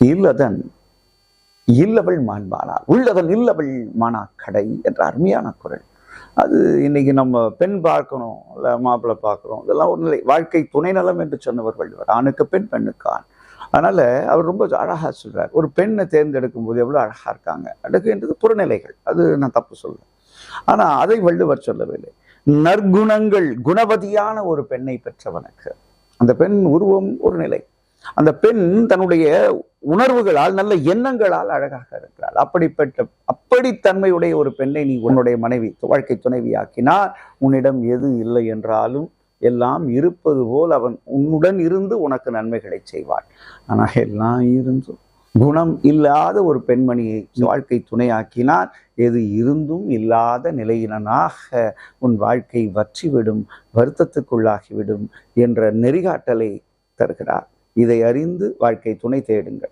இல்லதன் இல்லவள் மாண்பானார் உள்ளவன் இல்லவள் மானா கடை என்ற அருமையான குரல். அது இன்னைக்கு நம்ம பெண் பார்க்கணும் இல்லை மாப்பிள்ளை பார்க்குறோம் இதெல்லாம் ஒரு நிலை. வாழ்க்கை துணை நலம் என்று சொன்னவர் வள்ளுவர் ஆணுக்கு பெண் பெண்ணுக்கான் அதனால அவர் ரொம்ப அழகாக சொல்றார். ஒரு பெண்ணை தேர்ந்தெடுக்கும் போது எவ்வளோ அழகாக இருக்காங்க. அடுக்குன்றது புறநிலைகள். அது நான் தப்பு சொல்றேன் ஆனால் அதை வள்ளுவர் சொல்லவில்லை. நற்குணங்கள் குணவதியான ஒரு பெண்ணை பெற்றவனுக்கு. அந்த பெண் உருவம் ஒரு நிலை. அந்த பெண் தன்னுடைய உணர்வுகளால் நல்ல எண்ணங்களால் அழகாக இருக்கிறாள். அப்படிப்பட்ட அப்படித்தன்மையுடைய ஒரு பெண்ணை நீ உன்னுடைய மனைவி வாழ்க்கை துணைவியாக்கினால் உன்னிடம் எது இல்லை என்றாலும் எல்லாம் இருப்பது போல் அவன் உன்னுடன் இருந்து உனக்கு நன்மைகளை செய்வாள். ஆனால் எல்லாம் இருந்தும் குணம் இல்லாத ஒரு பெண்மணியை வாழ்க்கை துணையாக்கினால் எது இருந்தும் இல்லாத நிலையினனாக உன் வாழ்க்கை வற்றிவிடும் வருத்தத்துக்குள்ளாகிவிடும் என்ற நெறிகாட்டலை தருகிறார். இதை அறிந்து வாழ்க்கை துணை தேடுங்கள்.